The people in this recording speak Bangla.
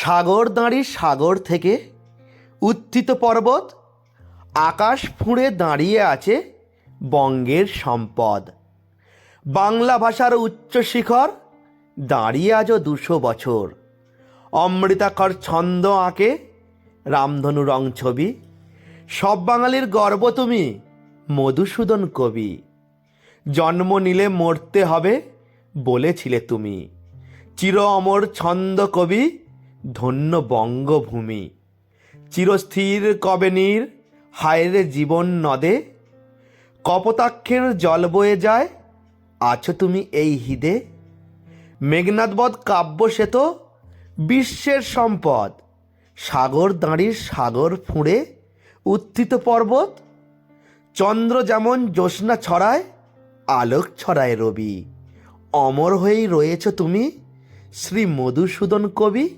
সাগর দাঁড়ি সাগর থেকে উত্থিত পর্বত, আকাশ ফুঁড়ে দাঁড়িয়ে আছে বঙ্গের সম্পদ। বাংলা ভাষার উচ্চ শিখর, দাঁড়িয়ে আজও দুশো বছর। অমৃতাকর ছন্দ আঁকে রামধনু রং ছবি। সব বাঙালির গর্ব তুমি, মধুসূদন কবি। জন্ম নিলে মরতে হবে বলেছিলে তুমি। চির অমর ছন্দ কবি ধন্য বঙ্গভূমি। চিরস্থির কবে নীর? হায়রে জীবন নদে। কপোতাক্ষের জল বয়ে যায়। আছো তুমি এই হৃদে। মেঘনাদবধ কাব্য সে তো বিশ্বের সম্পদ। সাগর দাঁড়ির সাগর ফুঁড়ে উত্থিত পর্বত। চন্দ্র যেমন জ্যোৎস্না ছড়ায়, আলোক ছড়ায় রবি। অমর হয়েই রয়েছ তুমি শ্রী মধুসূদন কবি।